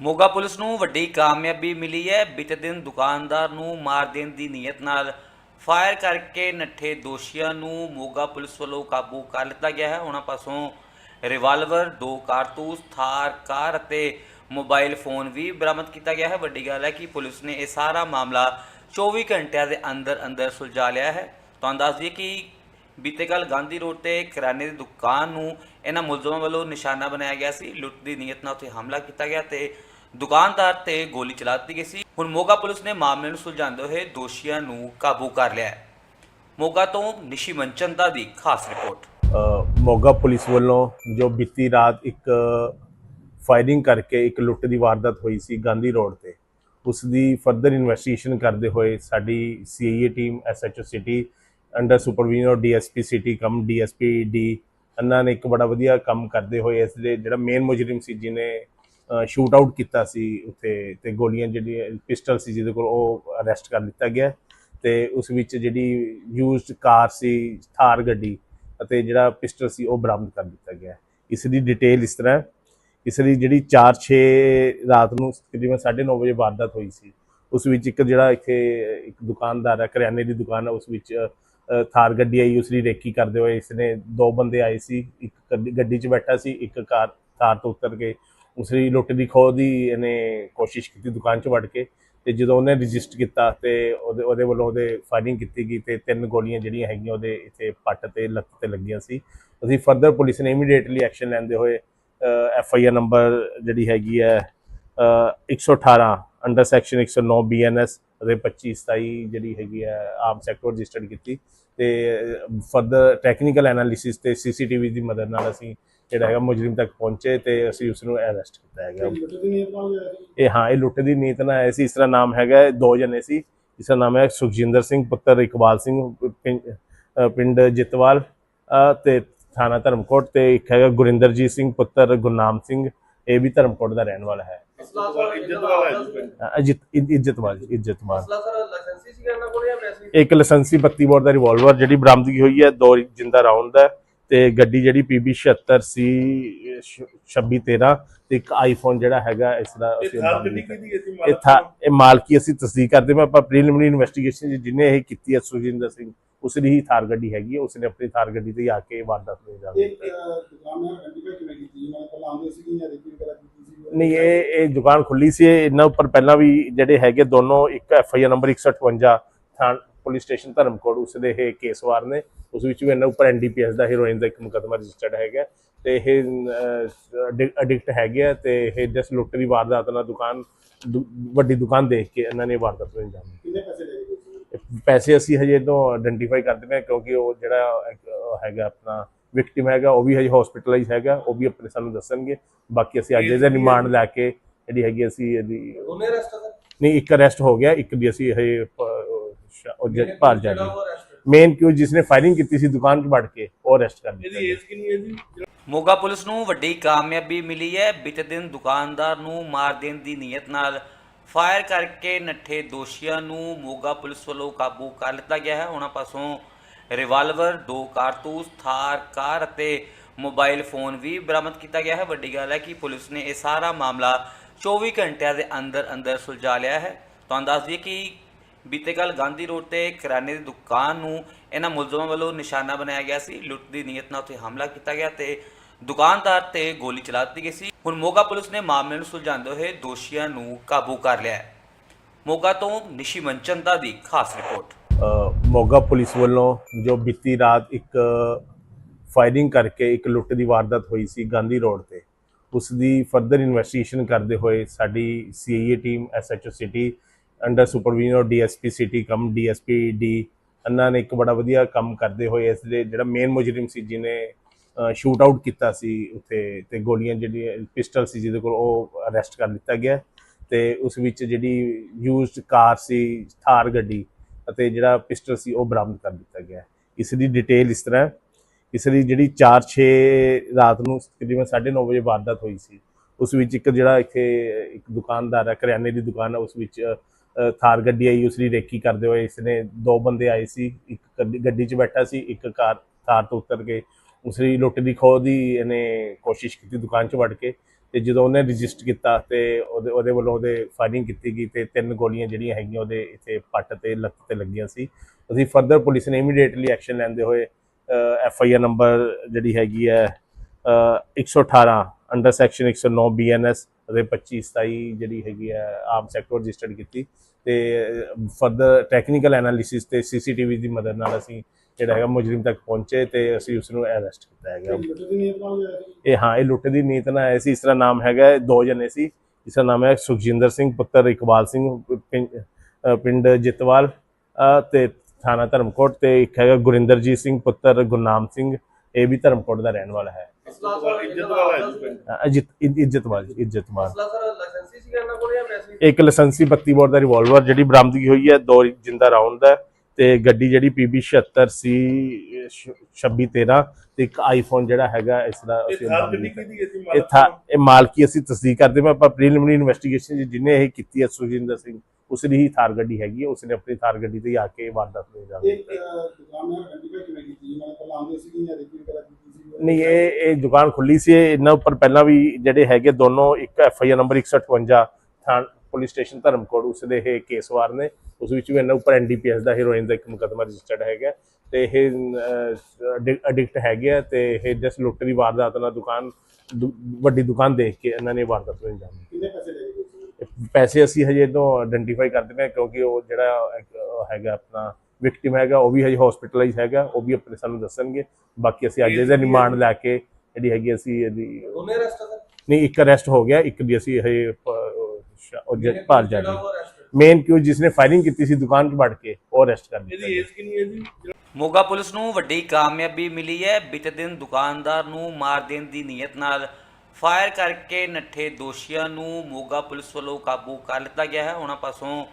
Moga police ਨੂੰ ਵੱਡੀ ਕਾਮਯਾਬੀ ਮਿਲੀ ਹੈ। ਬੀਤੇ ਦਿਨ ਦੁਕਾਨਦਾਰ ਨੂੰ ਮਾਰ ਦੇਣ ਦੀ ਨੀਅਤ ਨਾਲ ਫਾਇਰ ਕਰਕੇ ਨੱਠੇ ਦੋਸ਼ੀਆਂ ਨੂੰ ਮੋਗਾ ਪੁਲਿਸ ਵੱਲੋਂ ਕਾਬੂ ਕਰ ਲਿੱਤਾ ਗਿਆ ਹੈ। ਉਹਨਾਂ ਪਾਸੋਂ ਰਿਵਾਲਵਰ, ਦੋ ਕਾਰਤੂਸ, ਥਾਰ, ਕਾਰ ਅਤੇ ਮੋਬਾਈਲ ਫੋਨ ਵੀ ਬਰਾਮਦ ਕੀਤਾ ਗਿਆ ਹੈ। ਵੱਡੀ ਗੱਲ ਹੈ ਕਿ ਪੁਲਿਸ ਨੇ ਇਹ ਸਾਰਾ ਮਾਮਲਾ 24 ਘੰਟਿਆਂ ਦੇ ਅੰਦਰ ਅੰਦਰ ਸੁਲਝਾ ਲਿਆ ਹੈ। ਤੁਹਾਨੂੰ ਦੱਸ ਦਈਏ ਕਿ ਬੀਤੇ ਕੱਲ ਗਾਂਧੀ ਰੋਡ ਤੇ ਕਿਰਾਣੇ ਦੀ ਦੁਕਾਨ ਨੂੰ ਇਹਨਾਂ ਮੁਲਜ਼ਮਾਂ ਵੱਲੋਂ ਨਿਸ਼ਾਨਾ ਬਣਾਇਆ ਗਿਆ ਸੀ। ਲੁੱਟ ਦੀ ਨੀਅਤ ਨਾਲ ਉੱਥੇ ਹਮਲਾ ਕੀਤਾ ਗਿਆ ਤੇ ਦੁਕਾਨਦਾਰ ਤੇ ਗੋਲੀ ਚਲਾ ਦਿੱਤੀ ਗਈ ਸੀ। ਹੁਣ ਮੋਗਾ ਪੁਲਿਸ ਨੇ ਮਾਮਲੇ ਨੂੰ ਸੁਲਝਾਉਂਦੇ ਹੋਏ ਦੋਸ਼ੀਆਂ ਨੂੰ ਕਾਬੂ ਕਰ ਲਿਆ ਹੈ। ਮੋਗਾ ਤੋਂ ਨਿਸ਼ੀ ਮਨਚੰਦਾ ਦੀ ਖਾਸ ਰਿਪੋਰਟ। ਮੋਗਾ ਪੁਲਿਸ ਵੱਲੋਂ ਜੋ ਬੀਤੀ ਰਾਤ ਇੱਕ ਫਾਇਰਿੰਗ ਕਰਕੇ ਇੱਕ ਲੁੱਟ ਦੀ ਵਾਰਦਾਤ ਹੋਈ ਸੀ ਗਾਂਧੀ ਰੋਡ ਤੇ, ਉਸ ਦੀ ਫਰਦਰ ਇਨਵੈਸਟੀਗੇਸ਼ਨ ਕਰਦੇ ਹੋਏ ਸਾਡੀ CIA team SHO city, under supervision of DSP city cum DSP D, ਇਹਨਾਂ ਨੇ ਇੱਕ ਬੜਾ ਵਧੀਆ ਕੰਮ ਕਰਦੇ ਹੋਏ ਇਸ ਦੇ ਜਿਹੜਾ ਮੇਨ ਮੁਜਰਮ ਸੀ, ਜਿਹਨੇ ਸ਼ੂਟ ਆਊਟ ਕੀਤਾ ਸੀ ਉੱਥੇ ਤੇ ਗੋਲੀਆਂ ਜਿਹੜੀਆਂ ਪਿਸਟਲ ਸੀ ਜਿਹਦੇ ਕੋਲ ਉਹ ਅਰੈਸਟ ਕਰ ਲਿੱਤਾ ਗਿਆ ਤੇ ਉਸ ਵਿੱਚ ਜਿਹੜੀ ਯੂਜ਼ਡ ਕਾਰ ਸੀ, ਥਾਰ ਗੱਡੀ ਅਤੇ ਜਿਹੜਾ ਪਿਸਟਲ ਸੀ ਉਹ ਬਰਾਮਦ ਕਰ ਦਿੱਤਾ ਗਿਆ ਇਸ ਦੀ ਡਿਟੇਲ ਇਸ ਤਰ੍ਹਾਂ ਇਸ ਦੀ ਜਿਹੜੀ 4-6 ਰਾਤ ਨੂੰ ਤਕਰੀਬਨ 9:30 ਵਜੇ ਵਾਰਦਾਤ ਹੋਈ ਸੀ, ਉਸ ਵਿੱਚ ਇੱਕ ਜਿਹੜਾ ਇੱਥੇ ਇੱਕ ਦੁਕਾਨਦਾਰ ਹੈ, ਕਰਿਆਨੇ ਦੀ ਦੁਕਾਨ ਹੈ, ਉਸ ਵਿੱਚ ਥਾਰ ਗੱਡੀ ਆਈ ਉਸ ਦੀ ਰੇਕੀ ਕਰਦੇ ਹੋਏ ਇਸਨੇ ਦੋ ਬੰਦੇ ਆਏ ਸੀ, ਇੱਕ ਗੱਡੀ- ਗੱਡੀ 'ਚ ਬੈਠਾ ਸੀ, ਇੱਕ ਕਾਰ ਥਾਰ ਤੋਂ ਉਤਰ ਕੇ ਉਸਰੀ ਲੁੱਟ ਦੀ ਖੋਹ ਦੀ ਇਹਨੇ ਕੋਸ਼ਿਸ਼ ਕੀਤੀ ਦੁਕਾਨ 'ਚ ਵੜ ਕੇ ਤੇ ਜਦੋਂ ਉਹਨੇ ਰਜਿਸਟ ਕੀਤਾ ਤੇ ਉਹਦੇ ਉਹਦੇ ਵੱਲੋਂ ਉਹਦੇ ਫਾਇਰਿੰਗ ਕੀਤੀ ਗਈ ਤੇ ਤਿੰਨ ਗੋਲੀਆਂ ਜਿਹੜੀਆਂ ਹੈਗੀਆਂ ਉਹਦੇ ਇੱਥੇ ਪੱਟ ਤੇ ਲੱਤ ਤੇ ਲੱਗੀਆਂ ਸੀ। ਅਸੀਂ ਫਰਦਰ ਪੁਲਿਸ ਨੇ ਇਮੀਡੀਏਟਲੀ ਐਕਸ਼ਨ ਲੈਂਦੇ ਹੋਏ ਐਫ ਆਈ ਆਰ ਨੰਬਰ ਜਿਹੜੀ ਹੈਗੀ ਹੈ ਅ, 118 ਅੰਡਰ ਸੈਕਸ਼ਨ 109 ਬੀਐਨਐਸ ਦੇ 25 27 ਜਿਹੜੀ ਹੈਗੀ ਹੈ ਆਮ ਸੈਕਟਰ ਰਜਿਸਟਰਡ ਕੀਤੀ। ਤੇ ਫਰਦਰ ਟੈਕਨੀਕਲ ਐਨਾਲਿਸਿਸ ਤੇ ਸੀਸੀਟੀਵੀ ਦੀ ਮਦਦ ਨਾਲ ਅਸੀਂ ਜਿਹੜਾ ਹੈਗਾ ਮੁਜਰਮ ਤੱਕ ਪਹੁੰਚੇ ਤੇ ਅਸੀਂ ਉਸ ਨੂੰ ਅਰੈਸਟ ਕੀਤਾ ਹੈਗਾ। ਇਹ ਹਾਂ ਇਹ ਲੁੱਟ ਦੀ ਨੀਤ ਨਾਲ ਆਏ ਸੀ। ਇਸ ਦਾ ਨਾਮ ਹੈਗਾ ਦੋ ਜਣੇ ਸੀ। ਇਸ ਦਾ ਨਾਮ ਹੈ ਸੁਖਜਿੰਦਰ ਸਿੰਘ ਪੁੱਤਰ ਇਕਬਾਲ ਸਿੰਘ ਪਿੰਡ ਜਿਤਵਾਲ ਤੇ ਥਾਣਾ ਧਰਮਕੋਟ ਤੇ ਇੱਕ ਹੈਗਾ ਗੁਰਿੰਦਰਜੀਤ ਸਿੰਘ ਪੁੱਤਰ ਗੁਰਨਾਮ ਸਿੰਘ। ਇਹ ਵੀ ਧਰਮਕੋਟ ਦਾ ਰਹਿਣ ਵਾਲਾ ਹੈ। ਇੱਜ਼ਤਵਾਲ ਜੀ, ਇੱਜ਼ਤਵਾਲ ਲਾਇਸੈਂਸੀ ਸੀਗਾ ਇਹਨਾਂ ਕੋਲ ਜਾਂ ਵੈਸੇ ਹੀ? ਇੱਕ ਲਾਇਸੈਂਸੀ 32 ਬੋਰ ਦਾ ਰਿਵਾਲਵਰ ਜਿਹੜੀ ਬਰਾਮਦਗੀ ਹੋਈ ਹੈ ਦੋ ਜਿੰਦਾ ਰਾਉਂਡ ਦਾ ਤੇ ਗੱਡੀ ਜਿਹੜੀ PB 76 ਸੀ 2613 ਤੇ ਇੱਕ ਆਈਫੋਨ ਜਿਹੜਾ ਹੈਗਾ ਇਸ ਦਾ ਅਸੀਂ। ਇਹ ਥਾ ਇਹ ਮਾਲਕੀ ਅਸੀਂ ਤਸਦੀਕ ਕਰਦੇ ਮੈਂ ਆਪਾਂ ਪ੍ਰੀਲਿਮਿਨਰੀ ਇਨਵੈਸਟੀਗੇਸ਼ਨ ਜਿਹਨੇ ਇਹ ਕੀਤੀ ਹੈ ਸੁਖਜਿੰਦਰ ਸਿੰਘ ਉਸ ਦੀ ਹੀ ਥਾਰ ਗੱਡੀ ਹੈਗੀ ਹੈ ਉਸਨੇ ਆਪਣੀ ਥਾਰ ਗੱਡੀ ਤੇ ਆ ਕੇ ਵਾਰਦਾਤ ਨੂੰ ਅੰਜਾਮ ਇੱਕ ਦਿੱਤਾ ਨਹੀਂ ਇਹ ਇਹ ਦੁਕਾਨ ਖੁੱਲੀ ਸੀ ਇਹ ਇਹਨਾਂ ਉੱਪਰ ਪਹਿਲਾਂ ਵੀ ਜਿਹੜੇ ਹੈਗੇ ਦੋਨੋਂ ਇੱਕ ਐਫ ਆਈ ਆਰ ਨੰਬਰ 158 ਥਾਣ ਪੁਲਿਸ ਸਟੇਸ਼ਨ ਧਰਮਕੋਟ ਉਸ ਦੇ ਇਹ ਕੇਸ ਵਾਰ ਨੇ ਉਸ ਵਿੱਚ ਵੀ ਇਹਨਾਂ ਉੱਪਰ ਐਨਡੀਪੀਐਸ ਦਾ ਹੀਰੋਇਨ ਦਾ ਇੱਕ ਮੁਕੱਦਮਾ ਰਜਿਸਟਰਡ ਹੈਗਾ ਤੇ ਇਹ ਐਡਿਕਟ ਹੈਗੇ ਤੇ ਇਹ ਜਸ ਲੁੱਟ ਦੀ ਵਾਰਦਾਤ ਨਾਲ ਦੁਕਾਨ ਵੱਡੀ ਦੁਕਾਨ ਦੇਖ ਕੇ ਇਹਨਾਂ ਨੇ ਵਾਰਦਾਤ ਨੂੰ ਅੰਜਾਮ ਦਿੱਤਾ। ਪੈਸੇ ਅਸੀਂ ਹਜੇ ਤੋਂ ਆਇਡੈਂਟੀਫਾਈ ਕਰਦੇ ਪਏ ਕਿਉਂਕਿ ਉਹ ਜਿਹੜਾ ਹੈਗਾ ਆਪਣਾ ਵਿਕਟਿਮ ਹੈਗਾ ਉਹ ਵੀ ਹਜੇ ਹਸਪੀਟਲਾਈਜ਼ ਹੈਗਾ ਉਹ ਵੀ ਆਪਣੇ ਸਾਨੂੰ ਦੱਸਣਗੇ। ਬਾਕੀ ਅਸੀਂ ਅੱਜ ਇਹਦਾ ਰਿਮਾਂਡ ਲੈ ਕੇ ਜਿਹੜੀ ਹੈਗੀ ਅਸੀਂ ਇਹਦੀ ਦੋਨੇ ਅਰੈਸਟ ਸਰ ਨਹੀਂ ਇੱਕ ਅਰੈਸਟ ਹੋ ਗਿਆ ਇੱਕ ਦੀ ਅਸੀਂ ਹਜੇ ਉਹ ਜ- arrest? ਮੇਨ ਕਿਉਂ ਜਿਸਨੇ ਫਾਇਰਿੰਗ ਕੀਤੀ ਸੀ ਦੁਕਾਨ 'ਚ ਵੜ ਕੇ ਉਹ ਅਰੈਸਟ ਕਰ ਦਿੱਤਾ ਗਿਆ। ਕਿੰਨੀ ਹੈ ਜੀ? ਮੋਗਾ ਪੁਲਿਸ ਨੂੰ ਵੱਡੀ ਕਾਮਯਾਬੀ ਮਿਲੀ ਹੈ। ਬੀਤੇ ਦਿਨ ਦੁਕਾਨਦਾਰ ਨੂੰ ਮਾਰ ਦੇਣ ਦੀ ਨੀਅਤ ਨਾਲ ਫਾਇਰ ਕਰਕੇ ਨੱਠੇ ਦੋਸ਼ੀਆਂ ਨੂੰ ਮੋਗਾ ਪੁਲਿਸ ਵੱਲੋਂ ਕਾਬੂ ਕਰ ਲਿੱਤਾ ਗਿਆ ਹੈ। ਉਹਨਾਂ ਪਾਸੋਂ ਰਿਵਾਲਵਰ, ਦੋ ਕਾਰਤੂਸ, ਥਾਰ, ਕਾਰ ਅਤੇ ਮੋਬਾਈਲ ਫੋਨ ਵੀ ਬਰਾਮਦ ਕੀਤਾ ਗਿਆ ਹੈ। ਵੱਡੀ ਗੱਲ ਹੈ ਕਿ ਪੁਲਿਸ ਨੇ ਇਹ ਸਾਰਾ ਮਾਮਲਾ 24 ਘੰਟਿਆਂ ਦੇ ਅੰਦਰ ਅੰਦਰ ਸੁਲਝਾ ਲਿਆ ਹੈ। ਤੁਹਾਨੂੰ ਦੱਸ ਦਈਏ ਕਿ ਬੀਤੇ ਕੱਲ ਗਾਂਧੀ ਰੋਡ ਤੇ ਕਿਰਾਣੇ ਦੀ ਦੁਕਾਨ ਨੂੰ ਇਹਨਾਂ ਮੁਲਜ਼ਮਾਂ ਵੱਲੋਂ ਨਿਸ਼ਾਨਾ ਬਣਾਇਆ ਗਿਆ ਸੀ। ਲੁੱਟ ਦੀ ਨੀਅਤ ਨਾਲ ਉੱਥੇ ਹਮਲਾ ਕੀਤਾ ਗਿਆ ਤੇ ਦੁਕਾਨਦਾਰ ਤੇ ਗੋਲੀ ਚਲਾ ਦਿੱਤੀ ਗਈ ਸੀ। ਹੁਣ ਮੋਗਾ ਪੁਲਿਸ ਨੇ ਮਾਮਲੇ ਨੂੰ ਸੁਲਝਾਉਂਦੇ ਹੋਏ ਦੋਸ਼ੀਆਂ ਨੂੰ ਕਾਬੂ ਕਰ ਲਿਆ ਹੈ। ਮੋਗਾ ਤੋਂ ਨਿਸ਼ੀ ਮੰਚਨ ਦਾ ਦੀ ਖਾਸ ਰਿਪੋਰਟ। ਮੋਗਾ ਪੁਲਿਸ ਵੱਲੋਂ ਜੋ ਬੀਤੀ ਰਾਤ ਇੱਕ ਫਾਇਰਿੰਗ ਕਰਕੇ ਇੱਕ ਲੁੱਟ ਦੀ ਵਾਰਦਾਤ ਹੋਈ ਸੀ ਗਾਂਧੀ ਰੋਡ ਤੇ, ਉਸ ਦੀ ਫਰਦਰ ਇਨਵੈਸਟੀਗੇਸ਼ਨ ਕਰਦੇ ਹੋਏ ਸਾਡੀ CIA team SHO city under supervision of DSP city cum DSP D ਇਹਨਾਂ ਨੇ ਇੱਕ ਬੜਾ ਵਧੀਆ ਕੰਮ ਕਰਦੇ ਹੋਏ ਇਸ ਦੇ ਜਿਹੜਾ ਮੇਨ ਮੁਜਰਮ ਸੀ ਜਿਹਨੇ ਸ਼ੂਟ ਆਊਟ ਕੀਤਾ ਸੀ ਉੱਥੇ ਤੇ ਗੋਲੀਆਂ ਜਿਹੜੀਆਂ, ਪਿਸਟਲ ਸੀ ਜਿਹਦੇ ਕੋਲ ਉਹ ਅਰੈਸਟ ਕਰ ਲਿੱਤਾ ਗਿਆ ਤੇ ਉਸ ਵਿੱਚ ਜਿਹੜੀ ਯੂਜ਼ਡ ਕਾਰ ਸੀ, ਥਾਰ ਗੱਡੀ ਅਤੇ ਜਿਹੜਾ ਪਿਸਟਲ ਸੀ ਉਹ ਬਰਾਮਦ ਕਰ ਦਿੱਤਾ ਗਿਆ ਇਸ ਦੀ ਡਿਟੇਲ ਇਸ ਤਰ੍ਹਾਂ ਇਸ ਦੀ ਜਿਹੜੀ 4-6 ਰਾਤ ਨੂੰ ਤਕਰੀਬਨ 9:30 ਵਜੇ ਵਾਰਦਾਤ ਹੋਈ ਸੀ, ਉਸ ਵਿੱਚ ਇੱਕ ਜਿਹੜਾ ਇੱਥੇ ਇੱਕ ਦੁਕਾਨਦਾਰ ਹੈ, ਕਰਿਆਨੇ ਦੀ ਦੁਕਾਨ ਹੈ, ਉਸ ਵਿੱਚ ਥਾਰ ਗੱਡੀ ਆਈ ਉਸ ਦੀ ਰੇਕੀ ਕਰਦੇ ਹੋਏ ਇਸਨੇ ਦੋ ਬੰਦੇ ਆਏ ਸੀ, ਇੱਕ ਗੱਡੀ- ਗੱਡੀ 'ਚ ਬੈਠਾ ਸੀ, ਇੱਕ ਕਾਰ, ਥਾਰ ਤੋਂ ਉਤਰ ਕੇ ਉਸ ਦੀ ਲੁੱਟ ਦੀ ਖੋਹ ਦੀ ਇਹਨੇ ਕੋਸ਼ਿਸ਼ ਕੀਤੀ ਦੁਕਾਨ 'ਚ ਵੜ ਕੇ। ਤੇ ਜਦੋਂ ਉਹਨੇ ਰਜਿਸਟਰ ਕੀਤਾ ਤੇ ਉਹਦੇ ਉਹਦੇ ਵੱਲੋਂ ਉਹਦੇ ਫਾਇਰਿੰਗ ਕੀਤੀ ਗਈ ਤੇ ਤਿੰਨ ਗੋਲੀਆਂ ਜਿਹੜੀਆਂ ਹੈਗੀਆਂ ਉਹਦੇ ਇੱਥੇ ਪੱਟ ਤੇ ਲੱਤ ਤੇ ਲੱਗੀਆਂ ਸੀ। ਅਸੀਂ ਫਰਦਰ ਪੁਲਿਸ ਨੇ ਇਮੀਡੀਏਟਲੀ ਐਕਸ਼ਨ ਲੈਂਦੇ ਹੋਏ ਐਫ ਆਈ ਆਰ ਨੰਬਰ ਜਿਹੜੀ ਹੈਗੀ ਹੈ ਅ, 118 ਅੰਡਰ ਸੈਕਸ਼ਨ 109 ਬੀਐਨਐਸ ਅਤੇ 25 27 ਜਿਹੜੀ ਹੈਗੀ ਹੈ ਆਮ ਸੈਕਟਰ ਰਜਿਸਟਰਡ ਕੀਤੀ ਤੇ ਫਰਦਰ ਟੈਕਨੀਕਲ ਐਨਾਲਿਸਿਸ ਤੇ ਸੀਸੀਟੀਵੀ ਦੀ ਮਦਦ ਨਾਲ ਅਸੀਂ ਜਿਹੜਾ ਹੈਗਾ ਮੁਜਰਮ ਤੱਕ ਪਹੁੰਚੇ ਤੇ ਅਸੀਂ ਉਸ ਨੂੰ ਅਰੈਸਟ ਕੀਤਾ ਹੈਗਾ। ਇਹ ਹਾਂ ਇਹ ਲੁੱਟ ਦੀ ਨੀਤ ਨਾਲ ਆਏ ਸੀ। ਇਸ ਦਾ ਨਾਮ ਹੈਗਾ ਦੋ ਜਣੇ ਸੀ। ਇਸ ਦਾ ਨਾਮ ਹੈ ਸੁਖਜਿੰਦਰ ਸਿੰਘ ਪੁੱਤਰ ਇਕਬਾਲ ਸਿੰਘ ਪਿੰਡ ਜਿਤਵਾਲ ਤੇ ਥਾਣਾ ਧਰਮਕੋਟ ਤੇ ਇੱਕ ਹੈਗਾ ਗੁਰਿੰਦਰਜੀਤ ਸਿੰਘ ਪੁੱਤਰ ਗੁਰਨਾਮ ਸਿੰਘ। ਇਹ ਵੀ ਧਰਮਕੋਟ ਦਾ ਰਹਿਣ ਵਾਲਾ ਹੈ। ਇੱਜ਼ਤਵਾਲ ਇੱਜ਼ਤਵਾਲ ਇੱਕ ਲਾਇਸੈਂਸੀ 32 ਬੋਰ ਦਾ ਰਿਵਾਲਵਰ ਜਿਹੜੀ ਬਰਾਮਦਗੀ ਹੋਈ ਹੈ ਦੋ ਜਿੰਦਾ ਰਾਉਂਡ ਦਾ ਤੇ ਗੱਡੀ ਜਿਹੜੀ PB 76 ਸੀ 2613 ਤੇ ਇੱਕ ਆਈਫੋਨ ਜਿਹੜਾ ਹੈਗਾ ਇਸ ਦਾ ਇਹ ਅਸੀਂ ਥਾਰ ਬਰਾਮਦ ਗੱਡੀ ਕੀਤਾ। ਕਿਹਦੀ ਹੈ ਜੀ ਇਹ ਥਾ ਇਹ ਮਾਲਕੀ ਅਸੀਂ ਤਸਦੀਕ ਕਰਦੇ ਮੈਂ ਆਪਾਂ ਪ੍ਰੀਲਿਮਿਨਰੀ ਇਨਵੈਸਟੀਗੇਸ਼ਨ ਜਿਹਨੇ ਇਹ ਕੀਤੀ ਹੈ ਸੁਖਜਿੰਦਰ ਸਿੰਘ ਉਸ ਦੀ ਹੀ ਥਾਰ ਗੱਡੀ ਹੈਗੀ ਹੈ ਉਸਨੇ ਆਪਣੀ ਥਾਰ ਗੱਡੀ ਤੇ ਆ ਕੇ ਵਾਰਦਾਤ ਨੂੰ ਅੰਜਾਮ ਇਹ ਦਿੱਤਾ। ਅਹ, ਦੁਕਾਨ ਨਾਲ ਆਈਡੈਂਟੀਫਾਈ ਕਿਵੇਂ ਕੀਤੀ ਜੀ ਮੈਂ ਪਹਿਲਾਂ ਆਉਂਦੇ ਸੀ ਜਾਂ ਰੇਕੀ ਵਗੈਰਾ ਕੀਤੀ ਸੀ? ਨਹੀਂ ਇਹ ਇਹ ਦੁਕਾਨ ਖੁੱਲੀ ਸੀ ਇਹ ਇਹਨਾਂ ਉੱਪਰ ਪਹਿਲਾਂ ਵੀ ਜਿਹੜੇ ਹੈਗੇ ਦੋਨੋਂ ਇੱਕ ਐਫ ਆਈ ਆਰ ਨੰਬਰ 158 ਥਾਣ ਪੁਲਿਸ ਸਟੇਸ਼ਨ ਧਰਮਕੋਟ ਉਸ ਦੇ ਇਹ ਕੇਸ ਵਾਰ ਨੇ। ਉਸ ਵਿੱਚ ਵੀ ਇਹਨਾਂ ਉੱਪਰ ਐਨਡੀਪੀਐਸ ਦਾ ਹੀਰੋਇਨ ਦਾ ਇੱਕ ਮੁਕੱਦਮਾ ਰਜਿਸਟਰਡ ਹੈਗਾ। ਤੇ ਇਹ ਐਡਿਕਟ ਹੈਗੇ ਤੇ ਇਹ ਜਸ ਲੁੱਟ ਦੀ ਵਾਰਦਾਤ ਨਾਲ ਦੁਕਾਨ ਵੱਡੀ ਦੁਕਾਨ ਦੇਖ ਕੇ ਇਹਨਾਂ ਨੇ ਵਾਰਦਾਤ ਨੂੰ ਅੰਜਾਮ ਦਿੱਤਾ। ਪੈਸੇ ਅਸੀਂ ਹਜੇ ਤੋਂ ਆਇਡੈਂਟੀਫਾਈ ਕਰਦੇ ਪਏ ਕਿਉਂਕਿ ਉਹ ਜਿਹੜਾ ਹੈਗਾ ਆਪਣਾ ਵਿਕਟਿਮ ਹੈਗਾ ਉਹ ਵੀ ਹਜੇ ਹਸਪੀਟਲਾਈਜ਼ ਹੈਗਾ ਉਹ ਵੀ ਆਪਣੇ ਸਾਨੂੰ ਦੱਸਣਗੇ। ਬਾਕੀ ਅਸੀਂ ਅੱਜ ਇਹਦਾ ਰਿਮਾਂਡ ਲੈ ਕੇ ਜਿਹੜੀ ਹੈਗੀ ਅਸੀਂ ਇਹਦੀ ਦੋਨੇ ਅਰੈਸਟ ਨਹੀਂ ਇੱਕ ਅਰੈਸਟ ਹੋ ਗਿਆ ਇੱਕ ਦੀ ਅਸੀਂ ਹਜੇ ਪ- ਉਹ ਸ਼- ਉਹ ਜ- ਅਰੈਸਟ ਮੇਨ ਕਿਉਂ? ਜਿਸਨੇ ਫਾਇਰਿੰਗ ਕੀਤੀ ਸੀ ਦੁਕਾਨ 'ਚ ਵੜ ਕੇ ਉਹ ਅਰੈਸਟ ਕਰ ਦਿੱਤਾ ਇਹਦੀ ਗਿਆ। ਏਜ ਕਿੰਨੀ ਹੈ ਜੀ? ਮੋਗਾ ਪੁਲਿਸ ਨੂੰ ਵੱਡੀ ਕਾਮਯਾਬੀ ਮਿਲੀ ਹੈ। ਬੀਤੇ ਦਿਨ ਦੁਕਾਨਦਾਰ ਨੂੰ ਮਾਰ ਦੇਣ ਦੀ ਨੀਅਤ ਨਾਲ ਫਾਇਰ ਕਰਕੇ ਨੱਠੇ ਦੋਸ਼ੀਆਂ ਨੂੰ ਮੋਗਾ ਪੁਲਿਸ ਵੱਲੋਂ ਕਾਬੂ ਕਰ ਲਿੱਤਾ ਗਿਆ ਹੈ। ਉਹਨਾਂ ਪਾਸੋਂ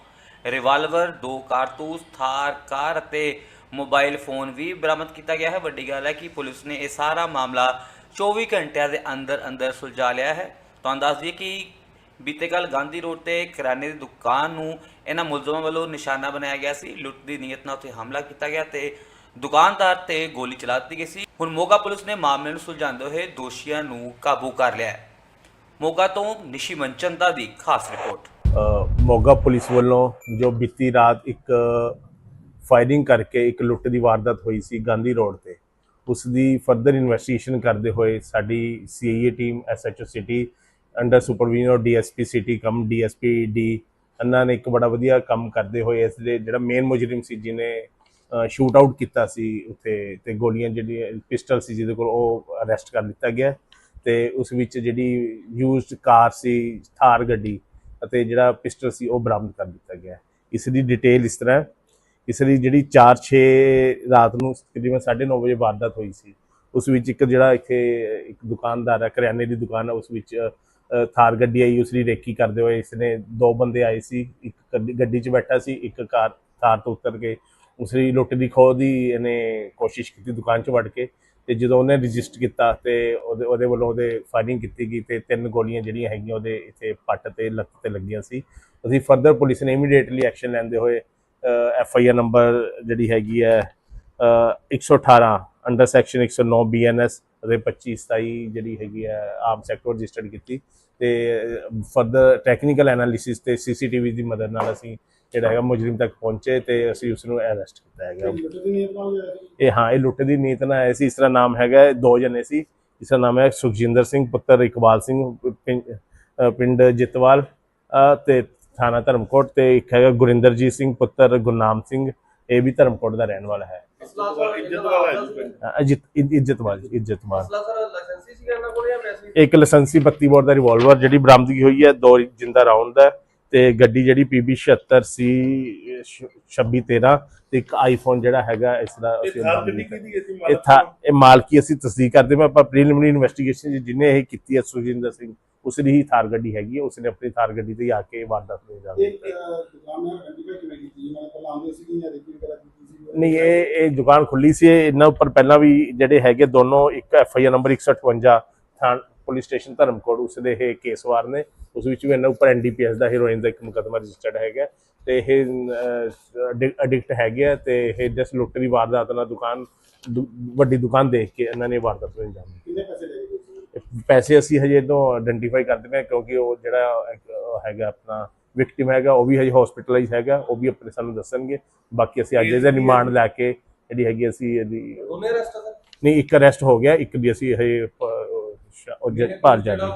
ਰਿਵਾਲਵਰ ਦੋ ਕਾਰਤੂਸ ਥਾਰ ਕਾਰ ਅਤੇ ਮੋਬਾਈਲ ਫੋਨ ਵੀ ਬਰਾਮਦ ਕੀਤਾ ਗਿਆ ਹੈ। ਵੱਡੀ ਗੱਲ ਹੈ ਕਿ ਪੁਲਿਸ ਨੇ ਇਹ ਸਾਰਾ ਮਾਮਲਾ 24 ਘੰਟਿਆਂ ਦੇ ਅੰਦਰ ਅੰਦਰ ਸੁਲਝਾ ਲਿਆ ਹੈ। ਤੁਹਾਨੂੰ ਦੱਸ ਦਈਏ ਕਿ ਬੀਤੇ ਕੱਲ ਗਾਂਧੀ ਰੋਡ ਤੇ ਕਿਰਾਣੇ ਦੀ ਦੁਕਾਨ ਨੂੰ ਇਹਨਾਂ ਮੁਲਜ਼ਮਾਂ ਵੱਲੋਂ ਨਿਸ਼ਾਨਾ ਬਣਾਇਆ ਗਿਆ ਸੀ। ਲੁੱਟ ਦੀ ਨੀਅਤ ਨਾਲ ਉੱਥੇ ਹਮਲਾ ਕੀਤਾ ਗਿਆ ਤੇ ਦੁਕਾਨਦਾਰ ਤੇ ਗੋਲੀ ਚਲਾ ਦਿੱਤੀ ਗਈ ਸੀ। ਹੁਣ ਮੋਗਾ ਪੁਲਿਸ ਨੇ ਮਾਮਲੇ ਨੂੰ ਸੁਲਝਾਉਂਦੇ ਹੋਏ ਦੋਸ਼ੀਆਂ ਨੂੰ ਕਾਬੂ ਕਰ ਲਿਆ ਹੈ। ਮੋਗਾ ਤੋਂ ਨਿਸ਼ੀ ਮਨਚੰਦਾ ਦੀ ਖਾਸ ਰਿਪੋਰਟ। ਮੋਗਾ ਪੁਲਿਸ ਵੱਲੋਂ ਜੋ ਬੀਤੀ ਰਾਤ ਇੱਕ ਫਾਇਰਿੰਗ ਕਰਕੇ ਇੱਕ ਲੁੱਟ ਦੀ ਵਾਰਦਾਤ ਹੋਈ ਸੀ ਗਾਂਧੀ ਰੋਡ ਤੇ, ਉਸ ਦੀ ਫਰਦਰ ਇਨਵੈਸਟੀਗੇਸ਼ਨ ਕਰਦੇ ਹੋਏ ਸਾਡੀ CIA team SHO city under supervision of DSP city cum DSP D ਇਹਨਾਂ ਨੇ ਇੱਕ ਬੜਾ ਵਧੀਆ ਕੰਮ ਕਰਦੇ ਹੋਏ ਇਸ ਦੇ ਜਿਹੜਾ ਮੇਨ ਮੁਜਰਮ ਸੀ ਜਿਹਨੇ ਸ਼ੂਟ ਆਊਟ ਕੀਤਾ ਸੀ ਉੱਥੇ ਤੇ ਗੋਲੀਆਂ ਜਿਹੜੀਆਂ ਪਿਸਟਲ ਸੀ ਜਿਹਦੇ ਕੋਲ ਉਹ ਅਰੈਸਟ ਕਰ ਲਿੱਤਾ ਗਿਆ ਤੇ ਉਸ ਵਿੱਚ ਜਿਹੜੀ ਯੂਜ਼ਡ ਕਾਰ ਸੀ, ਥਾਰ ਗੱਡੀ ਅਤੇ ਜਿਹੜਾ ਪਿਸਟਲ ਸੀ ਉਹ ਬਰਾਮਦ ਕਰ ਦਿੱਤਾ ਗਿਆ। ਇਸ ਦੀ ਡਿਟੇਲ ਇਸ ਤਰ੍ਹਾਂ ਇਸ ਦੀ ਜਿਹੜੀ 4-6 ਰਾਤ ਨੂੰ ਤਕਰੀਬਨ 9:30 ਵਜੇ ਵਾਰਦਾਤ ਹੋਈ ਸੀ, ਉਸ ਵਿੱਚ ਇੱਕ ਜਿਹੜਾ ਇੱਥੇ ਇੱਕ ਦੁਕਾਨਦਾਰ ਹੈ, ਕਰਿਆਨੇ ਦੀ ਦੁਕਾਨ ਹੈ, ਉਸ ਵਿੱਚ ਥਾਰ ਗੱਡੀ ਆਈ ਉਸਦੀ ਰੇਕੀ ਕਰਦੇ ਹੋਏ ਇਸਨੇ ਦੋ ਬੰਦੇ ਆਏ ਸੀ ਇੱਕ ਗੱਡੀ- ਗੱਡੀ 'ਚ ਬੈਠਾ ਸੀ ਇੱਕ ਕਾਰ ਥਾਰ ਤੋਂ ਉਤਰ ਕੇ ਉਸ ਲੁੱਟ ਦੀ ਖੋਹ ਦੀ ਇਹਨੇ ਕੋਸ਼ਿਸ਼ ਕੀਤੀ ਦੁਕਾਨ 'ਚ ਵੜ ਕੇ ਤੇ ਜਦੋਂ ਉਹਨੇ ਰਜਿਸਟਰ ਕੀਤਾ ਤੇ ਉਹਦੇ ਉਹਦੇ ਵੱਲੋਂ ਉਹਦੇ ਫਾਇਰਿੰਗ ਕੀਤੀ ਗਈ ਤੇ ਤਿੰਨ ਗੋਲੀਆਂ ਜਿਹੜੀਆਂ ਹੈਗੀਆਂ ਉਹਦੇ ਇੱਥੇ ਪੱਟ ਤੇ ਲੱਤ ਤੇ ਲੱਗੀਆਂ ਸੀ। ਅਸੀਂ ਫਰਦਰ ਪੁਲਿਸ ਨੇ ਇਮੀਡੀਏਟਲੀ ਐਕਸ਼ਨ ਲੈਂਦੇ ਹੋਏ ਐਫ ਆਈ ਆਰ ਨੰਬਰ ਜਿਹੜੀ ਹੈਗੀ ਹੈ ਅ, 118 ਅੰਡਰ ਸੈਕਸ਼ਨ 109 ਬੀਐਨਐਸ ਅਤੇ 25 27 ਜਿਹੜੀ ਹੈਗੀ ਹੈ ਆਮ ਸੈਕਟਰ ਰਜਿਸਟਰਡ ਕੀਤੀ ਤੇ ਫਰਦਰ ਟੈਕਨੀਕਲ ਐਨਾਲਿਸਿਸ ਤੇ ਸੀਸੀਟੀਵੀ ਦੀ ਮਦਦ ਨਾਲ ਅਸੀਂ ਜਿਹੜਾ ਹੈਗਾ ਮੁਜਰਮ ਤੱਕ ਪਹੁੰਚੇ ਤੇ ਅਸੀਂ ਉਸ ਨੂੰ ਅਰੈਸਟ ਕੀਤਾ ਹੈਗਾ। ਇਹ ਹਾਂ ਇਹ ਲੁੱਟ ਦੀ ਨੀਤ ਨਾਲ ਆਏ ਸੀ। ਇਸ ਦਾ ਨਾਮ ਹੈਗਾ ਦੋ ਜਣੇ ਸੀ। ਇਸ ਦਾ ਨਾਮ ਹੈ ਸੁਖਜਿੰਦਰ ਸਿੰਘ ਪੁੱਤਰ ਇਕਬਾਲ ਸਿੰਘ ਪਿੰਡ ਜਿਤਵਾਲ ਤੇ ਥਾਣਾ ਧਰਮਕੋਟ ਤੇ ਇੱਕ ਹੈਗਾ ਗੁਰਿੰਦਰਜੀਤ ਸਿੰਘ ਪੁੱਤਰ ਗੁਰਨਾਮ ਸਿੰਘ। ਇਹ ਵੀ ਧਰਮਕੋਟ ਦਾ ਰਹਿਣ ਵਾਲਾ ਹੈ। ਅਜਿਤ ਇੱਜ- ਇੱਜ਼ਤਵਾਲ ਜੀ, ਇੱਜ਼ਤਵਾਲ ਅਸਲਾ ਸਰ ਲਾਇਸੈਂਸੀ ਸੀਗਾ ਇਹਨਾਂ ਕੋਲ ਜਾਂ ਵੈਸੇ ਹੀ ਇੱਕ ਲਾਇਸੈਂਸੀ 32 ਬੋਰ ਦਾ ਰਿਵਾਲਵਰ ਜਿਹੜੀ ਬਰਾਮਦਗੀ ਹੋਈ ਹੈ ਦੋ ਜਿੰਦਾ ਰਾਉਂਡ ਦਾ ਤੇ ਗੱਡੀ ਜਿਹੜੀ PB 76 ਸੀ 2613 ਤੇ ਇੱਕ ਆਈਫੋਨ ਜਿਹੜਾ ਹੈਗਾ ਇਸ ਦਾ ਇਹ ਅਸੀਂ ਥਾਰ ਬਰਾਮਦ ਗੱਡੀ ਕੀਤਾ। ਕਿਹਦੀ ਹੈ ਜੀ ਇਹ ਥਾ ਇਹ ਮਾਲਕੀ ਅਸੀਂ ਤਸਦੀਕ ਕਰਦੇ ਮੈਂ ਆਪਾਂ ਪ੍ਰੀਲਿਮਿਨਰੀ ਇਨਵੈਸਟੀਗੇਸ਼ਨ ਜਿਹਨੇ ਇਹ ਕੀਤੀ ਹੈ ਸੁਖਜਿੰਦਰ ਸਿੰਘ ਉਸ ਦੀ ਹੀ ਥਾਰ ਗੱਡੀ ਹੈਗੀ ਹੈ ਉਸਨੇ ਆਪਣੀ ਥਾਰ ਗੱਡੀ ਤੇ ਆ ਕੇ ਵਾਰਦਾਤ ਨੂੰ ਅੰਜਾਮ ਇਹ ਦਿੱਤਾ ਨਹੀਂ ਇਹ ਇਹ ਦੁਕਾਨ ਖੁੱਲੀ ਸੀ ਇਹ ਇਹਨਾਂ ਉੱਪਰ ਪਹਿਲਾਂ ਵੀ ਜਿਹੜੇ ਹੈਗੇ ਦੋਨੋਂ ਇੱਕ ਐਫ ਆਈ ਆਰ ਨੰਬਰ 158 ਥਾਣ ਪੁਲਿਸ ਸਟੇਸ਼ਨ ਧਰਮਕੋਟ ਉਸ ਦੇ ਇਹ ਕੇਸ ਵਾਰ ਨੇ ਉਸ ਵਿੱਚ ਵੀ ਇਹਨਾਂ ਉੱਪਰ ਐਨਡੀਪੀਐਸ ਦਾ ਹੀਰੋਇਨ ਦਾ ਇੱਕ ਮੁਕੱਦਮਾ ਰਜਿਸਟਰਡ ਹੈਗਾ ਤੇ ਇਹ ਐਡਿਕਟ ਹੈਗੇ ਆ ਤੇ ਇਹ ਜਸ ਲੁੱਟ ਦੀ ਵਾਰਦਾਤ ਨਾਲ ਦੁਕਾਨ ਵੱਡੀ ਦੁਕਾਨ ਦੇਖ ਕੇ ਇਹਨਾਂ ਨੇ ਵਾਰਦਾਤ ਨੂੰ ਅੰਜਾਮ ਦਿੱਤਾ। ਪੈਸੇ ਅਸੀਂ ਹਜੇ ਤੋਂ ਆਇਡੈਂਟੀਫਾਈ ਕਰਦੇ ਪਏ ਕਿਉਂਕਿ ਉਹ ਜਿਹੜਾ ਹੈਗਾ ਆਪਣਾ ਵਿਕਟਿਮ ਹੈਗਾ ਉਹ ਵੀ ਹਜੇ ਹਸਪੀਟਲਾਈਜ਼ ਹੈਗਾ ਉਹ ਵੀ ਆਪਣੇ ਸਾਨੂੰ ਦੱਸਣਗੇ। ਬਾਕੀ ਅਸੀਂ ਅੱਜ ਇਹਦਾ ਰਿਮਾਂਡ ਲੈ ਕੇ ਜਿਹੜੀ ਹੈਗੀ ਅਸੀਂ ਇਹਦੀ ਦੋਨੇ ਅਰੈਸਟ ਨਹੀਂ ਇੱਕ ਅਰੈਸਟ ਹੋ ਗਿਆ ਇੱਕ ਦੀ ਅਸੀਂ ਹਜੇ ਭਾਰ ਜਾ ਰਹੀ।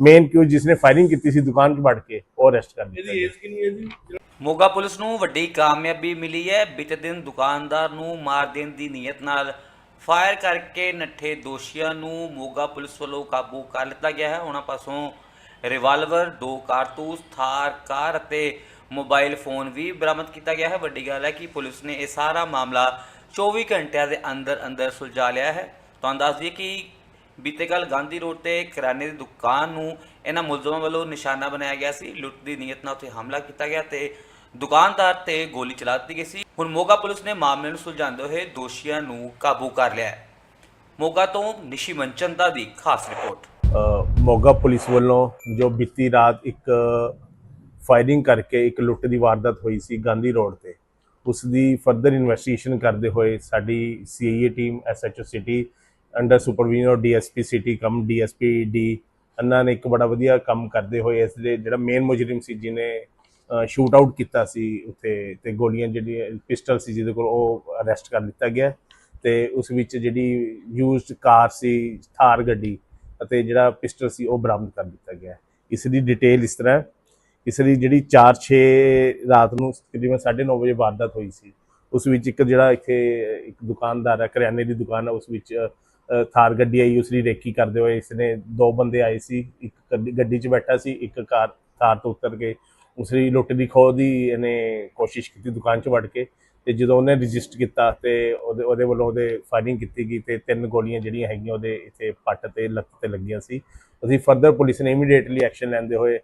ਮੇਨ ਕਿਉਂ ਜਿਸਨੇ ਫਾਇਰਿੰਗ ਕੀਤੀ ਸੀ ਦੁਕਾਨ 'ਚ ਵੜ ਕੇ ਉਹ ਅਰੈਸਟ ਕਰ ਦਿੱਤਾ ਗਿਆ। ਕਿੰਨੀ ਹੈ ਜੀ? ਮੋਗਾ ਪੁਲਿਸ ਨੂੰ ਵੱਡੀ ਕਾਮਯਾਬੀ ਮਿਲੀ ਹੈ। ਬੀਤੇ ਦਿਨ ਦੁਕਾਨਦਾਰ ਨੂੰ ਮਾਰ ਦੇਣ ਦੀ ਨੀਅਤ ਨਾਲ ਫਾਇਰ ਕਰਕੇ ਨੱਠੇ ਦੋਸ਼ੀਆਂ ਨੂੰ ਮੋਗਾ ਪੁਲਿਸ ਵੱਲੋਂ ਕਾਬੂ ਕਰ ਲਿੱਤਾ ਗਿਆ ਹੈ। ਉਹਨਾਂ ਪਾਸੋਂ ਰਿਵਾਲਵਰ, ਦੋ ਕਾਰਤੂਸ, ਥਾਰ, ਕਾਰ ਅਤੇ ਮੋਬਾਈਲ ਫੋਨ ਵੀ ਬਰਾਮਦ ਕੀਤਾ ਗਿਆ ਹੈ। ਵੱਡੀ ਗੱਲ ਹੈ ਕਿ ਪੁਲਿਸ ਨੇ ਇਹ ਸਾਰਾ ਮਾਮਲਾ 24 ਘੰਟਿਆਂ ਦੇ ਅੰਦਰ ਅੰਦਰ ਸੁਲਝਾ ਲਿਆ ਹੈ। ਤੁਹਾਨੂੰ ਦੱਸ ਦਈਏ ਕਿ ਬੀਤੇ ਕੱਲ ਗਾਂਧੀ ਰੋਡ ਤੇ ਕਿਰਾਣੇ ਦੀ ਦੁਕਾਨ ਨੂੰ ਇਹਨਾਂ ਮੁਲਜ਼ਮਾਂ ਵੱਲੋਂ ਨਿਸ਼ਾਨਾ ਬਣਾਇਆ ਗਿਆ ਸੀ। ਲੁੱਟ ਦੀ ਨੀਅਤ ਨਾਲ ਉੱਥੇ ਹਮਲਾ ਕੀਤਾ ਗਿਆ ਤੇ ਦੁਕਾਨਦਾਰ ਤੇ ਗੋਲੀ ਚਲਾ ਦਿੱਤੀ ਗਈ ਸੀ। ਹੁਣ ਮੋਗਾ ਪੁਲਿਸ ਨੇ ਮਾਮਲੇ ਨੂੰ ਸੁਲਝਾਉਂਦੇ ਹੋਏ ਦੋਸ਼ੀਆਂ ਨੂੰ ਕਾਬੂ ਕਰ ਲਿਆ ਹੈ। ਮੋਗਾ ਤੋਂ ਨਿਸ਼ੀ ਮਨਚੰਦਾ ਦੀ ਖਾਸ ਰਿਪੋਰਟ। ਮੋਗਾ ਪੁਲਿਸ ਵੱਲੋਂ ਜੋ ਬੀਤੀ ਰਾਤ ਇੱਕ ਫਾਇਰਿੰਗ ਕਰਕੇ ਇੱਕ ਲੁੱਟ ਦੀ ਵਾਰਦਾਤ ਹੋਈ ਸੀ ਗਾਂਧੀ ਰੋਡ ਤੇ ਉਸ ਦੀ ਫਰਦਰ ਇਨਵੈਸਟੀਗੇਸ਼ਨ ਕਰਦੇ ਹੋਏ ਸਾਡੀ CIA team SHO city under supervision of DSP city cum DSP D ਇਹਨਾਂ ਨੇ ਇੱਕ ਬੜਾ ਵਧੀਆ ਕੰਮ ਕਰਦੇ ਹੋਏ ਇਸ ਦੇ ਜਿਹੜਾ ਮੇਨ ਮੁਜਰਮ ਸੀ ਜਿਹਨੇ ਸ਼ੂਟ ਆਊਟ ਕੀਤਾ ਸੀ ਉੱਥੇ ਤੇ ਗੋਲੀਆਂ ਜਿਹੜੀਆਂ ਪਿਸਟਲ ਸੀ ਜਿਹਦੇ ਕੋਲ ਉਹ ਅਰੈਸਟ ਕਰ ਲਿੱਤਾ ਗਿਆ ਤੇ ਉਸ ਵਿੱਚ ਜਿਹੜੀ ਯੂਜ਼ਡ ਕਾਰ ਸੀ, ਥਾਰ ਗੱਡੀ ਅਤੇ ਜਿਹੜਾ ਪਿਸਟਲ ਸੀ ਉਹ ਬਰਾਮਦ ਕਰ ਦਿੱਤਾ ਗਿਆ ਇਸ ਦੀ ਡਿਟੇਲ ਇਸ ਤਰ੍ਹਾਂ ਇਸ ਦੀ ਜਿਹੜੀ 4-6 ਰਾਤ ਨੂੰ ਤਕਰੀਬਨ 9:30 ਵਜੇ ਵਾਰਦਾਤ ਹੋਈ ਸੀ, ਉਸ ਵਿੱਚ ਇੱਕ ਜਿਹੜਾ ਇੱਥੇ ਇੱਕ ਦੁਕਾਨਦਾਰ ਹੈ, ਕਰਿਆਨੇ ਦੀ ਦੁਕਾਨ ਹੈ, ਉਸ ਵਿੱਚ ਥਾਰ ਗੱਡੀ ਆਈ, ਉਸ ਦੀ ਰੇਕੀ ਕਰਦੇ ਹੋਏ ਇਸਨੇ ਦੋ ਬੰਦੇ ਆਏ ਸੀ, ਇੱਕ ਗੱਡੀ- ਗੱਡੀ 'ਚ ਬੈਠਾ ਸੀ, ਇੱਕ ਕਾਰ, ਥਾਰ ਤੋਂ ਉਤਰ ਕੇ, ਉਸ ਦੀ ਲੁੱਟ ਦੀ ਖੋਹ ਦੀ ਇਹਨੇ ਕੋਸ਼ਿਸ਼ ਕੀਤੀ ਦੁਕਾਨ 'ਚ ਵੜ ਕੇ। ਤੇ ਜਦੋਂ ਉਹਨੇ ਰਜਿਸਟ ਕੀਤਾ ਤੇ ਉਹਦੇ ਉਹਦੇ ਵੱਲੋਂ ਉਹਦੇ ਫਾਇਰਿੰਗ ਕੀਤੀ ਗਈ ਤੇ ਤਿੰਨ ਗੋਲੀਆਂ ਜਿਹੜੀਆਂ ਹੈਗੀਆਂ ਉਹਦੇ ਇੱਥੇ ਪੱਟ ਤੇ ਲੱਤ ਤੇ ਲੱਗੀਆਂ ਸੀ। ਅਸੀਂ ਫਰਦਰ ਪੁਲਿਸ ਨੇ ਇਮੀਡੀਏਟਲੀ ਐਕਸ਼ਨ ਲੈਂਦੇ ਹੋਏ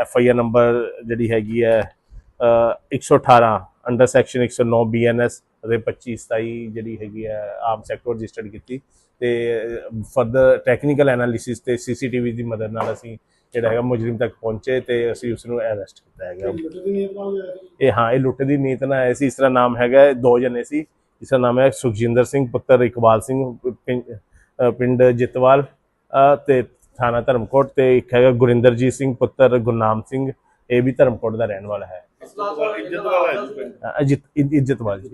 ਐਫ ਆਈ ਆਰ ਨੰਬਰ ਜਿਹੜੀ ਹੈਗੀ ਹੈ ਅ, 118 ਅੰਡਰ ਸੈਕਸ਼ਨ 109 ਬੀਐਨਐਸ ਅਤੇ 25 27 ਜਿਹੜੀ ਹੈਗੀ ਹੈ ਆਮ ਸੈਕਟਰ ਰਜਿਸਟਰਡ ਕੀਤੀ ਤੇ ਫਰਦਰ ਟੈਕਨੀਕਲ ਐਨਾਲਿਸਿਸ ਤੇ ਸੀਸੀਟੀਵੀ ਦੀ ਮਦਦ ਨਾਲ ਅਸੀਂ ਜਿਹੜਾ ਹੈਗਾ ਮੁਜਰਮ ਤੱਕ ਪਹੁੰਚੇ ਤੇ ਅਸੀਂ ਉਸ ਨੂੰ ਅਰੈਸਟ ਕੀਤਾ ਹੈਗਾ। ਇਹ ਹਾਂ ਇਹ ਲੁੱਟ ਦੀ ਨੀਤ ਨਾਲ ਆਏ ਸੀ। ਇਸ ਤਰ੍ਹਾਂ ਨਾਮ ਹੈਗਾ ਦੋ ਜਣੇ ਸੀ। ਇਸ ਦਾ ਨਾਮ ਹੈ ਸੁਖਜਿੰਦਰ ਸਿੰਘ ਪੁੱਤਰ ਇਕਬਾਲ ਸਿੰਘ ਪਿੰਡ ਜਿਤਵਾਲ ਤੇ ਥਾਣਾ ਧਰਮਕੋਟ ਤੇ ਇੱਕ ਹੈਗਾ ਗੁਰਿੰਦਰਜੀਤ ਸਿੰਘ ਪੁੱਤਰ ਗੁਰਨਾਮ ਸਿੰਘ। ਇਹ ਵੀ ਧਰਮਕੋਟ ਦਾ ਰਹਿਣ ਵਾਲਾ ਹੈ। ਇੱਜ਼ਤਵਾਲ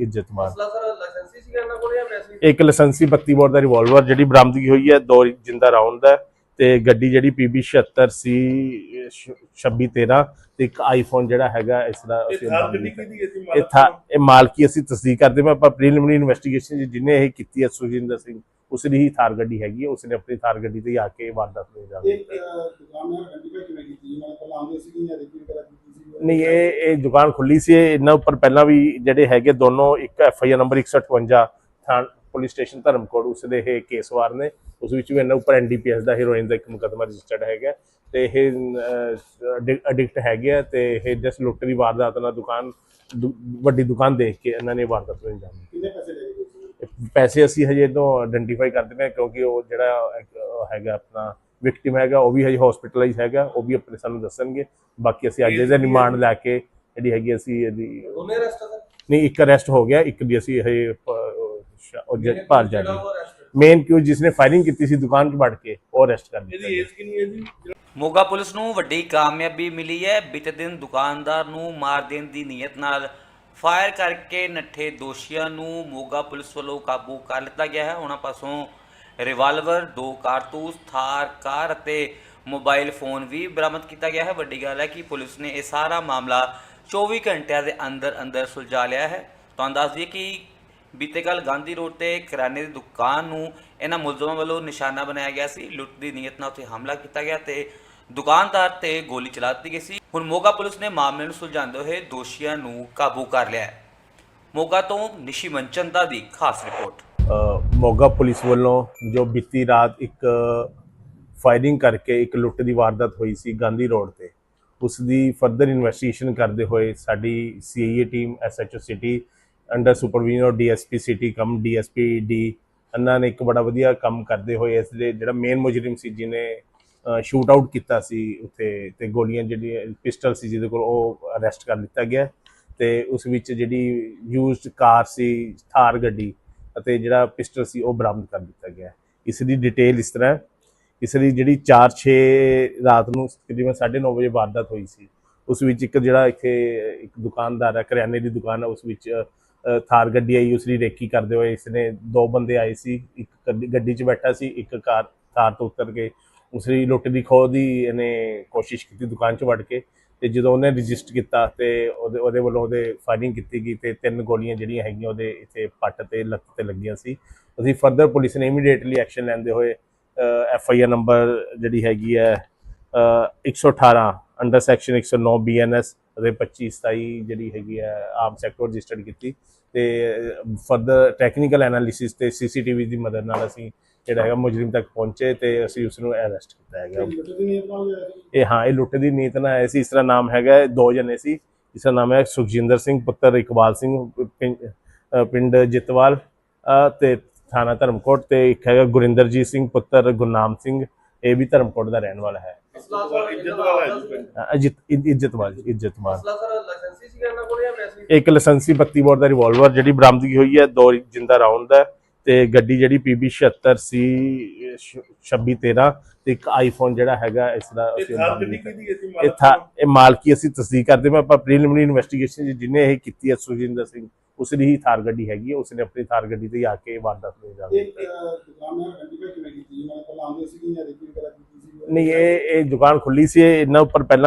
ਇੱਜ਼ਤਵਾਲ? ਇੱਕ ਲਾਇਸੈਂਸੀ 32 ਬੋਰ ਦਾ ਰਿਵਾਲਵਰ ਜਿਹੜੀ ਬਰਾਮਦਗੀ ਹੋਈ ਹੈ ਦੋ ਜਿੰਦਾ ਰਾਉਂਡ ਦਾ। ਤੇ ਗੱਡੀ ਜਿਹੜੀ PB 76 ਸੀ 2613 ਤੇ ਇੱਕ ਆਈਫੋਨ ਜਿਹੜਾ ਹੈਗਾ ਇਸ ਦਾ ਇਹ ਅਸੀਂ ਥਾ ਇਹ ਮਾਲਕੀ ਅਸੀਂ ਤਸਦੀਕ ਕਰਦੇ ਮੈਂ ਆਪਾਂ ਪ੍ਰੀਲਿਮਿਨਰੀ ਇਨਵੈਸਟੀਗੇਸ਼ਨ ਜਿਹਨੇ ਇਹ ਕੀਤੀ ਹੈ ਸੁਖਜਿੰਦਰ ਸਿੰਘ ਉਸ ਦੀ ਹੀ ਥਾਰ ਗੱਡੀ ਹੈਗੀ ਹੈ ਉਸਨੇ ਆਪਣੀ ਥਾਰ ਗੱਡੀ ਤੇ ਆ ਕੇ ਵਾਰਦਾਤ ਨੂੰ ਅੰਜਾਮ ਇਹ ਦਿੱਤਾ ਅਹ, ਦੁਕਾਨ ਹੈ ਆਇਡੈਂਟੀਫਾਈ ਕਿਵੇਂ ਕੀਤੀ ਜੀ ਮੈਂ ਪਹਿਲਾਂ ਆਉਂਦੇ ਸੀ ਜਾਂ ਰੇਕੀ ਵਗੈਰਾ ਕੀਤੀ ਸੀ? ਨਹੀਂ ਇਹ ਇਹ ਦੁਕਾਨ ਖੁੱਲੀ ਸੀ ਇਹ ਇਹਨਾਂ ਉੱਪਰ ਪਹਿਲਾਂ ਵੀ ਜਿਹੜੇ ਹੈਗੇ ਦੋਨੋਂ ਇੱਕ ਐਫ ਆਈ ਆਰ ਨੰਬਰ 158 ਥਾਣ ਪੁਲਿਸ ਸਟੇਸ਼ਨ ਧਰਮਕੋਟ ਉਸ ਦੇ ਇਹ ਕੇਸ ਵਾਰ ਨੇ ਉਸ ਵਿੱਚ ਵੀ ਇਹਨਾਂ ਉੱਪਰ ਐਨਡੀਪੀਐਸ ਦਾ ਹੀਰੋਇਨ ਦਾ ਇੱਕ ਮੁਕੱਦਮਾ ਰਜਿਸਟਰਡ ਹੈਗਾ। ਤੇ ਇਹ ਅਡਿਕਟ ਹੈਗੇ ਆ ਤੇ ਇਹ ਜਸ ਲੁੱਟ ਦੀ ਵਾਰਦਾਤ ਨਾਲ ਦੁਕਾਨ ਵੱਡੀ ਦੁਕਾਨ ਦੇਖ ਕੇ ਇਹਨਾਂ ਨੇ ਵਾਰਦਾਤ ਨੂੰ ਅੰਜਾਮ ਕਿੰਨੇ ਪੈਸੇ ਲੈ ਗਏ ਤੁਸੀਂ ਪੈਸੇ ਅਸੀਂ ਹਜੇ ਤੋਂ ਆਇਡੈਂਟੀਫਾਈ ਕਰਦੇ ਪਏ ਕਿਉਂਕਿ ਉਹ ਜਿਹੜਾ ਹੈਗਾ ਆਪਣਾ ਵਿਕਟਿਮ ਹੈਗਾ ਉਹ ਵੀ ਹਜੇ ਹਸਪੀਟਲਾਈਜ਼ ਹੈਗਾ ਉਹ ਵੀ ਆਪਣੇ ਸਾਨੂੰ ਦੱਸਣਗੇ। ਬਾਕੀ ਅਸੀਂ ਅੱਜ ਇਹਦਾ ਰਿਮਾਂਡ ਲੈ ਕੇ ਜਿਹੜੀ ਹੈਗੀ ਅਸੀਂ ਇਹਦੀ ਦੋਨੇ ਅਰੈਸਟ ਸਰ ਨਹੀਂ ਇੱਕ ਅਰੈਸਟ ਹੋ ਗਿਆ ਇੱਕ ਦੀ ਅਸੀਂ ਹਜੇ ਪ- ਉਹ ਸ਼- ਉਹ ਜ- ਭਾਰ ਜਾ ਜਿਹੜਾ ਰਹੀ ਉਹ arrest ਹੋਇਆ। ਮੇਨ ਕਿਉਂ ਜਿਸਨੇ ਫਾਇਰਿੰਗ ਕੀਤੀ ਸੀ ਦੁਕਾਨ 'ਚ ਵੜ ਕੇ ਉਹ ਅਰੈਸਟ ਕਰ ਦਿੱਤਾ ਗਿਆ। ਕਿੰਨੀ ਹੈ ਜੀ? ਮੋਗਾ ਪੁਲਿਸ ਨੂੰ ਵੱਡੀ ਕਾਮਯਾਬੀ ਮਿਲੀ ਹੈ। ਬੀਤੇ ਦਿਨ ਦੁਕਾਨਦਾਰ ਨੂੰ ਮਾਰ ਦੇਣ ਦੀ ਨੀਅਤ ਨਾਲ ਫਾਇਰ ਕਰਕੇ ਨੱਠੇ ਦੋਸ਼ੀਆਂ ਨੂੰ ਮੋਗਾ ਪੁਲਿਸ ਵੱਲੋਂ ਕਾਬੂ ਕਰ ਲਿੱਤਾ ਗਿਆ ਹੈ। ਉਹਨਾਂ ਪਾਸੋਂ ਰਿਵਾਲਵਰ ਦੋ ਕਾਰਤੂਸ ਥਾਰ ਕਾਰ ਅਤੇ ਮੋਬਾਈਲ ਫੋਨ ਵੀ ਬਰਾਮਦ ਕੀਤਾ ਗਿਆ ਹੈ। ਵੱਡੀ ਗੱਲ ਹੈ ਕਿ ਪੁਲਿਸ ਨੇ ਇਹ ਸਾਰਾ ਮਾਮਲਾ 24 ਘੰਟਿਆਂ ਦੇ ਅੰਦਰ ਅੰਦਰ ਸੁਲਝਾ ਲਿਆ ਹੈ। ਤੁਹਾਨੂੰ ਦੱਸ ਦਈਏ ਕਿ ਬੀਤੇ ਕੱਲ ਗਾਂਧੀ ਰੋਡ ਤੇ ਕਿਰਾਣੇ ਦੀ ਦੁਕਾਨ ਨੂੰ ਇਹਨਾਂ ਮੁਲਜ਼ਮਾਂ ਵੱਲੋਂ ਨਿਸ਼ਾਨਾ ਬਣਾਇਆ ਗਿਆ ਸੀ। ਲੁੱਟ ਦੀ ਨੀਅਤ ਨਾਲ ਉੱਥੇ ਹਮਲਾ ਕੀਤਾ ਗਿਆ ਤੇ ਦੁਕਾਨਦਾਰ ਤੇ ਗੋਲੀ ਚਲਾ ਦਿੱਤੀ ਗਈ ਸੀ। ਹੁਣ ਮੋਗਾ ਪੁਲਿਸ ਨੇ ਮਾਮਲੇ ਨੂੰ ਸੁਲਝਾਉਂਦੇ ਹੋਏ ਦੋਸ਼ੀਆਂ ਨੂੰ ਕਾਬੂ ਕਰ ਲਿਆ ਹੈ। ਮੋਗਾ ਤੋਂ ਨਿਸ਼ੀ ਮਨਚੰਦਾ ਦੀ ਖਾਸ ਰਿਪੋਰਟ। ਮੋਗਾ ਪੁਲਿਸ ਵੱਲੋਂ ਜੋ ਬੀਤੀ ਰਾਤ ਇੱਕ ਫਾਇਰਿੰਗ ਕਰਕੇ ਇੱਕ ਲੁੱਟ ਦੀ ਵਾਰਦਾਤ ਹੋਈ ਸੀ ਗਾਂਧੀ ਰੋਡ ਤੇ, ਉਸ ਦੀ ਫਰਦਰ ਇਨਵੈਸਟੀਗੇਸ਼ਨ ਕਰਦੇ ਹੋਏ ਸਾਡੀ CIA team SHO city under supervision of DSP city cum, DSP D, ਇਹਨਾਂ ਨੇ ਇੱਕ ਬੜਾ ਵਧੀਆ ਕੰਮ ਕਰਦੇ ਹੋਏ ਇਸ ਦੇ ਜਿਹੜਾ ਮੇਨ ਮੁਜਰਮ ਸੀ, ਜਿਹਨੇ ਸ਼ੂਟ ਆਊਟ ਕੀਤਾ ਸੀ ਉੱਥੇ ਤੇ ਗੋਲੀਆਂ ਜਿਹੜੀਆਂ, ਪਿਸਟਲ ਸੀ ਜਿਹਦੇ ਕੋਲ ਉਹ ਅਰੈਸਟ ਕਰ ਲਿੱਤਾ ਗਿਆ ਤੇ ਉਸ ਵਿੱਚ ਜਿਹੜੀ ਯੂਜ਼ਡ ਕਾਰ ਸੀ, ਥਾਰ ਗੱਡੀ ਅਤੇ ਜਿਹੜਾ ਪਿਸਟਲ ਸੀ ਉਹ ਬਰਾਮਦ ਕਰ ਦਿੱਤਾ ਗਿਆ। ਇਸ ਦੀ ਡਿਟੇਲ ਇਸ ਤਰ੍ਹਾਂ ਇਸ ਦੀ ਜਿਹੜੀ 4-6 ਰਾਤ ਨੂੰ ਤਕਰੀਬਨ 9:30 ਵਜੇ ਵਾਰਦਾਤ ਹੋਈ ਸੀ, ਉਸ ਵਿੱਚ ਇੱਕ ਜਿਹੜਾ ਇੱਥੇ ਇੱਕ ਦੁਕਾਨਦਾਰ ਹੈ, ਕਰਿਆਨੇ ਦੀ ਦੁਕਾਨ ਹੈ, ਉਸ ਵਿੱਚ ਥਾਰ ਗੱਡੀ ਆਈ ਉਸ ਦੀ ਰੇਕੀ ਕਰਦੇ ਹੋਏ ਇਸਨੇ ਦੋ ਬੰਦੇ ਆਏ ਸੀ ਇੱਕ ਗੱਡੀ- ਗੱਡੀ 'ਚ ਬੈਠਾ ਸੀ ਇੱਕ ਕਾਰ ਥਾਰ ਤੋਂ ਉਤਰ ਕੇ ਉਸ ਦੀ ਲੁੱਟ ਦੀ ਖੋਹ ਦੀ ਇਹਨੇ ਕੋਸ਼ਿਸ਼ ਕੀਤੀ ਦੁਕਾਨ 'ਚ ਵੜ ਕੇ ਤੇ ਜਦੋਂ ਉਹਨੇ ਰਜਿਸਟ ਕੀਤਾ ਤੇ ਉਹਦੇ ਉਹਦੇ ਵੱਲੋਂ ਉਹਦੇ ਫਾਇਰਿੰਗ ਕੀਤੀ ਗਈ ਤੇ ਤਿੰਨ ਗੋਲੀਆਂ ਜਿਹੜੀਆਂ ਹੈਗੀਆਂ ਉਹਦੇ ਇੱਥੇ ਪੱਟ ਤੇ ਲੱਤ ਤੇ ਲੱਗੀਆਂ ਸੀ। ਅਸੀਂ ਫਰਦਰ ਪੁਲਿਸ ਨੇ ਇਮੀਡੀਏਟਲੀ ਐਕਸ਼ਨ ਲੈਂਦੇ ਹੋਏ ਐਫ ਆਈ ਆਰ ਨੰਬਰ ਜਿਹੜੀ ਹੈਗੀ ਹੈ ਅ, 118 ਅੰਡਰ ਸੈਕਸ਼ਨ 109 ਬੀਐਨਐਸ ਦੇ 25 27 ਜਿਹੜੀ ਹੈਗੀ ਹੈ ਆਮ ਸੈਕਟਰ ਰਜਿਸਟਰਡ ਕੀਤੀ ਤੇ ਫਰਦਰ ਟੈਕਨੀਕਲ ਐਨਾਲਿਸਿਸ ਤੇ ਸੀਸੀਟੀਵੀ ਦੀ ਮਦਦ ਨਾਲ ਅਸੀਂ ਜਿਹੜਾ ਹੈਗਾ ਮੁਜਰਮ ਤੱਕ ਪਹੁੰਚੇ ਤੇ ਅਸੀਂ ਉਸ ਨੂੰ ਅਰੈਸਟ ਕੀਤਾ ਹੈਗਾ। ਇਹ ਹਾਂ ਇਹ ਲੁੱਟ ਦੀ ਨੀਤ ਨਾਲ ਆਏ ਸੀ। ਇਸ ਦਾ ਨਾਮ ਹੈਗਾ ਦੋ ਜਣੇ ਸੀ। ਇਸ ਦਾ ਨਾਮ ਹੈ ਸੁਖਜਿੰਦਰ ਸਿੰਘ ਪੁੱਤਰ ਇਕਬਾਲ ਸਿੰਘ ਪਿੰਡ ਜਿਤਵਾਲ ਤੇ ਥਾਣਾ ਧਰਮਕੋਟ ਤੇ ਇੱਕ ਹੈਗਾ ਗੁਰਿੰਦਰਜੀਤ ਸਿੰਘ ਪੁੱਤਰ ਗੁਰਨਾਮ ਸਿੰਘ। ਇਹ ਵੀ ਧਰਮਕੋਟ ਦਾ ਰਹਿਣ ਵਾਲਾ ਹੈ। ਅਜਿਤ ਇ- ਇੱਜ਼ਤਵਾਲ ਜੀ, ਇੱਜ਼ਤਵਾਲ ਅਸਲਾ ਸਰ ਲਾਇਸੈਂਸੀ ਸੀਗਾ ਇਹਨਾਂ ਕੋਲ ਜਾਂ ਵੈਸੇ ਹੀ? ਇੱਕ ਲਾਇਸੈਂਸੀ 32 ਬੋਰ ਦਾ ਰਿਵਾਲਵਰ ਜਿਹੜੀ ਬਰਾਮਦਗੀ ਹੋਈ ਹੈ ਦੋ ਜਿੰਦਾ ਰਾਉਂਡ ਦਾ ਤੇ ਗੱਡੀ ਜਿਹੜੀ PB 76 ਸੀ 2613 ਤੇ ਇੱਕ ਆਈਫੋਨ ਜਿਹੜਾ ਹੈਗਾ ਇਸ ਦਾ। ਇਹ ਥਾ ਇਹ ਮਾਲਕੀ ਅਸੀਂ ਤਸਦੀਕ ਕਰਦੇ ਮੈਂ ਆਪਾਂ ਪ੍ਰੀਲਿਮਿਨਰੀ ਇਨਵੈਸਟੀਗੇਸ਼ਨ ਜਿਹਨੇ ਇਹ ਕੀਤੀ ਹੈ ਸੁਖਜਿੰਦਰ ਸਿੰਘ ਉਸ ਦੀ ਹੀ ਥਾਰ ਗੱਡੀ ਹੈਗੀ ਹੈ। ਉਸਨੇ ਆਪਣੀ ਥਾਰ ਗੱਡੀ ਤੇ ਆ ਕੇ ਵਾਰਦਾਤ ਨੂੰ ਅੰਜਾਮ ਇਹ ਦਿੱਤਾ ਨਹੀਂ ਇਹ ਇਹ ਦੁਕਾਨ ਖੁੱਲੀ ਸੀ ਇਹਨਾਂ ਉੱਪਰ ਪਹਿਲਾਂ ਵੀ